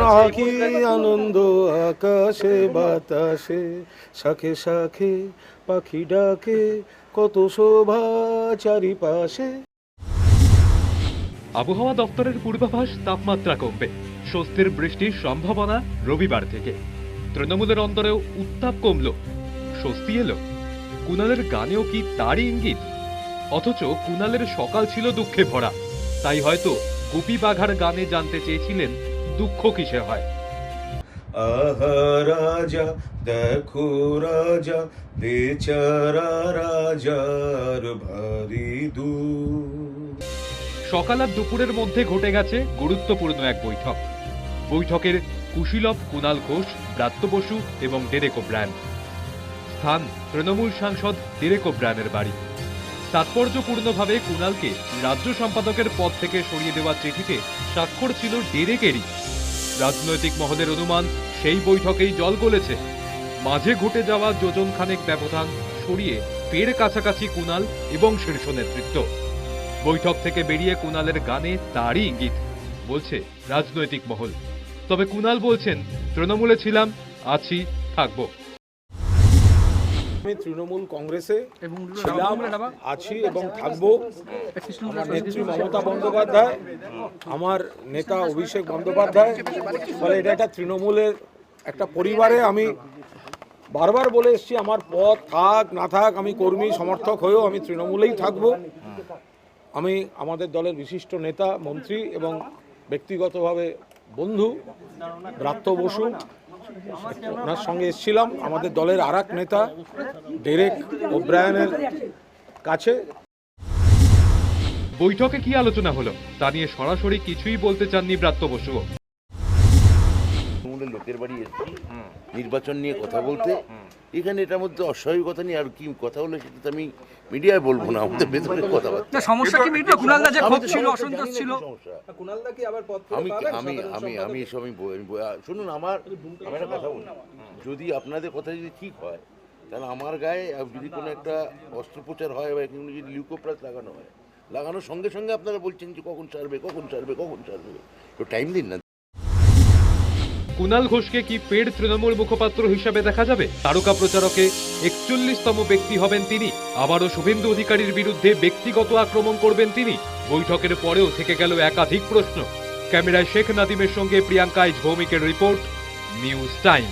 নাকি আনন্দ আকাশে বাতাসে শাখে শাখে পাখি ডাকে কত শোভা চারিপাশে। আবহাওয়া দপ্তরের পূর্বাভাস তাপমাত্রা কমবে। স্বস্তির বৃষ্টির সম্ভাবনা রবিবার থেকে। তৃণমূলের অন্তরেও উত্তাপ কমল। স্বস্তি এলো। কুণালের গানেও কি তারই ইঙ্গিত? অথচ কুণালের সকাল ছিল দুঃখে ভরা। তাই হয়তো গুপি বাঘার গানে জানতে চেয়েছিলেন দুঃখ কিসে হয়? আহা রাজা দেখো রাজা বেচারা রাজার ভারী সকাল আর দুপুরের মধ্যে ঘটে গেছে গুরুত্বপূর্ণ এক বৈঠক। বৈঠকের কুশীলভ কুণাল ঘোষ ব্রাত্য বসু এবং ডেরেকো ওব্রায়ন স্থান তৃণমূল সাংসদ ডেরেকো ব্র্যানের বাড়ি। তাৎপর্যপূর্ণভাবে কুণালকে রাজ্য সম্পাদকের পদ থেকে সরিয়ে দেওয়ার চিঠিতে স্বাক্ষর ছিল ডেরেকেরই। রাজনৈতিক মহলের অনুমান, সেই বৈঠকেই জল গলেছে। মাঝে ঘটে যাওয়া যোজন খানেক ব্যবধান সরিয়ে ফের কাছাকাছি কুনাল এবং শীর্ষ নেতৃত্ব। বৈঠক থেকে বেরিয়ে কুনালের গানে তারই ইঙ্গিত, বলছে রাজনৈতিক মহল। তবে কুনাল বলছেন, তৃণমূলে ছিলাম, আছি, থাকব। আমি তৃণমূল কংগ্রেসে ছিলাম আছি এবং থাকব। আমার নেত্রী মমতা বন্দ্যোপাধ্যায় আমার নেতা অভিষেক বন্দ্যোপাধ্যায় ফলে এটা একটা তৃণমূলের একটা পরিবারে আমি বারবার বলে এসেছি আমার পথ থাক না থাক আমি কর্মী সমর্থক হয়েও আমি তৃণমূলেই থাকব। আমি আমাদের দলের বিশিষ্ট নেতা মন্ত্রী এবং ব্যক্তিগতভাবে বন্ধু ব্রাত্য বসু। ওনার সঙ্গে এসেছিলাম, আমাদের দলের আর নেতা, ডেরেক ওব্রায়নের কাছে। বৈঠকে কি আলোচনা হলো? তা নিয়ে সরাসরি কিছুই বলতে চাননি ব্রাত্য বসুও। তৃণমূলের লোকের বাড়ি এসেছি। নির্বাচন নিয়ে কথা বলতে। এখানে এটার মধ্যে অস্বাভাবিকতা নিয়ে আর কি কথা হলো সেটা তো আমি মিডিয়ায় বলব না আমাদের ভেতরে কথাবার্তা। সমস্যা কি কুণালদা যে ক্ষোভ ছিল অসন্তোষ ছিল। সমস্যা। আমি আমি আমি আমি এসব আমি আমি বই- আ, শুনুন আমার আমি একটা কথা বলি। যদি আপনাদের কথা যদি ঠিক হয় তাহলে আমার গায়ে যদি কোনো একটা অস্ত্রোপচার হয় বা কোনো যদি লিউকোপ্রাস লাগানো হয় লাগানোর সঙ্গে সঙ্গে আপনারা বলছেন যে কখন সারবে কখন সারবে কখন সারবে। তো টাইম দিন না। কুণাল ঘোষকে কি পেড তৃণমূল মুখপাত্র হিসাবে দেখা যাবে? তারকা প্রচারকে একচল্লিশতম ব্যক্তি হবেন তিনি। আবারও শুভেন্দু অধিকারীর বিরুদ্ধে ব্যক্তিগত আক্রমণ করবেন তিনি। বৈঠকের পরেও থেকে গেল একাধিক প্রশ্ন। ক্যামেরায় শেখ নাদিমের সঙ্গে প্রিয়াঙ্কা ভৌমিকের রিপোর্ট, নিউজ টাইম।